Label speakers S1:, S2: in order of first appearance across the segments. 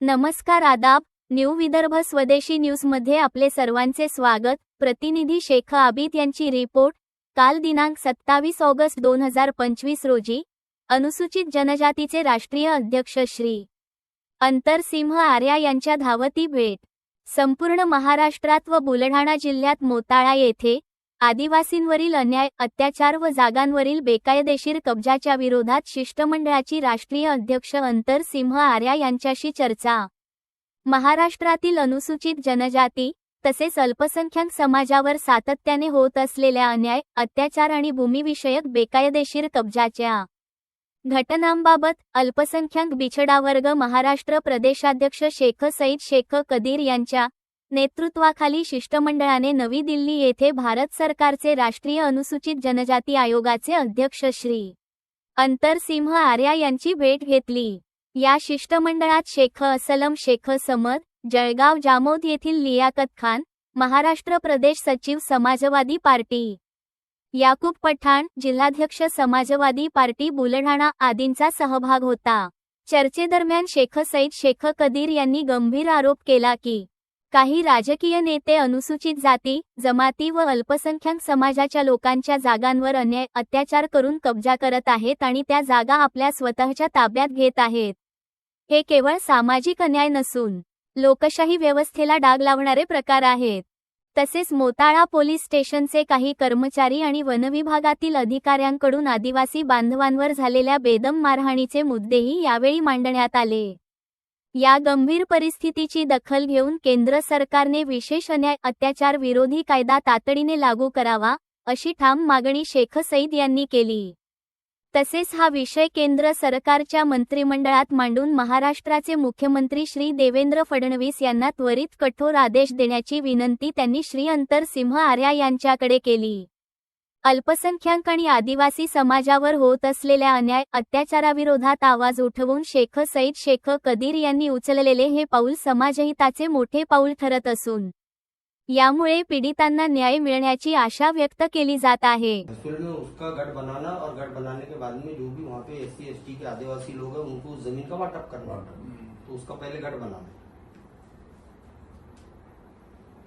S1: नमस्कार आदाब न्यू विदर्भ स्वदेशी न्यूजमध्ये आपले सर्वांचे स्वागत. प्रतिनिधी शेख आबिद यांची रिपोर्ट. काल दिनांक सत्तावीस ऑगस्ट दोन हजार पंचवीस रोजी. अनुसूचित जनजातीचे राष्ट्रीय अध्यक्ष श्री. अंतरसिंह आर्या यांच्या धावती भेट. संपूर्ण महाराष्ट्रात व बुलढाणा जिल्ह्यात मोताळा येथे आदिवासींवरील अन्याय अत्याचार व जागांवरील बेकायदेशीर कब्जाच्या विरोधात शिष्टमंडळाची राष्ट्रीय अध्यक्ष अंतर सिंह आर्या यांच्याशी चर्चा. महाराष्ट्रातील अनुसूचित जनजाती तसेच अल्पसंख्याक समाजावर सातत्याने होत असलेल्या अन्याय अत्याचार आणि भूमिविषयक बेकायदेशीर कब्जाच्या घटनांबाबत अल्पसंख्याक बिछडावर्ग महाराष्ट्र प्रदेशाध्यक्ष शेख सईद शेख कदीर यांच्या नेतृत्वाखाली शिष्टमंडळाने नवी दिल्ली येथे भारत सरकारचे राष्ट्रीय अनुसूचित जनजाती आयोगाचे अध्यक्ष श्री. अंतरसिंह आर्या यांची भेट घेतली. या शिष्टमंडळात शेख असलम शेख समद जळगाव जामोद येथील लियाकत खान महाराष्ट्र प्रदेश सचिव समाजवादी पार्टी याकूब पठाण जिल्हाध्यक्ष समाजवादी पार्टी बुलढाणा आदींचा सहभाग होता. चर्चेदरम्यान शेख सईद शेख कदीर यांनी गंभीर आरोप केला की काही राजकीय नेते अनुसूचित जाती जमाती व अल्पसंख्याक समाजाच्या लोकांच्या जागांवर अन्याय अत्याचार करून कब्जा करत आहेत आणि त्या जागा आपल्या स्वतःच्या ताब्यात घेत आहेत. हे केवळ सामाजिक अन्याय नसून लोकशाही व्यवस्थेला डाग लावणारे प्रकार आहेत. तसेच मोताळा पोलीस स्टेशनचे काही कर्मचारी आणि वनविभागातील अधिकाऱ्यांकडून आदिवासी बांधवांवर झालेल्या बेदम मारहाणीचे मुद्देही यावेळी मांडण्यात आले. या गंभीर परिस्थितीची दखल घेऊन केंद्र सरकारने विशेष अन्याय अत्याचार विरोधी कायदा तातडीने लागू करावा अशी ठाम मागणी शेख सईद यांनी केली. तसेच हा विषय केंद्र सरकारच्या मंत्रिमंडळात मांडून महाराष्ट्राचे मुख्यमंत्री श्री देवेंद्र फडणवीस यांना त्वरित कठोर आदेश देण्याची विनंती त्यांनी श्री अंतरसिंह आर्या यांच्याकडे केली. अल्पसंख्याक आणि आदिवासी समाजावर होत असलेल्या अन्याय अत्याचाराविरोधात आवाज उठवून शेख सईद शेख कदीर यांनी उचललेले हे पाऊल समाजहिताचे मोठे पाऊल ठरत असून यामुळे पीडितांना न्याय मिळण्याची आशा व्यक्त केली जात आहे.
S2: हॉस्पिटल में उसका गढ़ बनाना और गढ़ बनाने के बाद में जो भी वहाँ पे एस सी के आदिवासी लोग हैं उनको जमीन का वाटप करना तो उसका पहले गढ़ बनाना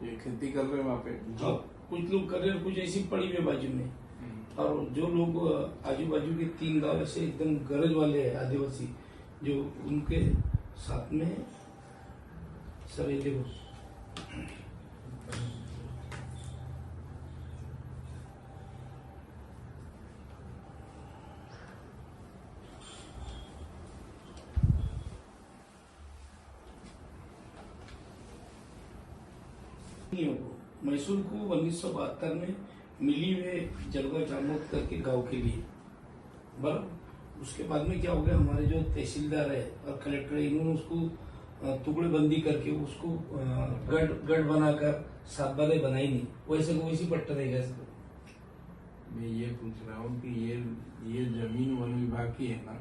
S3: ये खेती कर रहे हैं वहाँ पे।
S2: जी।
S4: कुछ लोग कर रहे हैं कुछ ऐसी पड़ी हुई बाजू में। और जो लोग आजू बाजू के तीन गांव ऐसे एकदम गरज वाले हैं आदिवासी जो उनके साथ में नहीं हो मैसूर को उन्नीस सौ बहत्तर में मिली हुए जलगांव जामोद करके गाँव के लिए। बराबर। उसके बाद में क्या हो गया? हमारे जो तहसीलदार है और कलेक्टर इन्होंने उसको टुकड़े बंदी करके उसको गढ़ गढ़ बनाकर सात बारे बनाई नहीं। वैसे को वैसी पट्टा रहेगा इसको
S3: मैं ये पूछ रहा हूँ कि ये ये ज़मीन वन विभाग की है ना?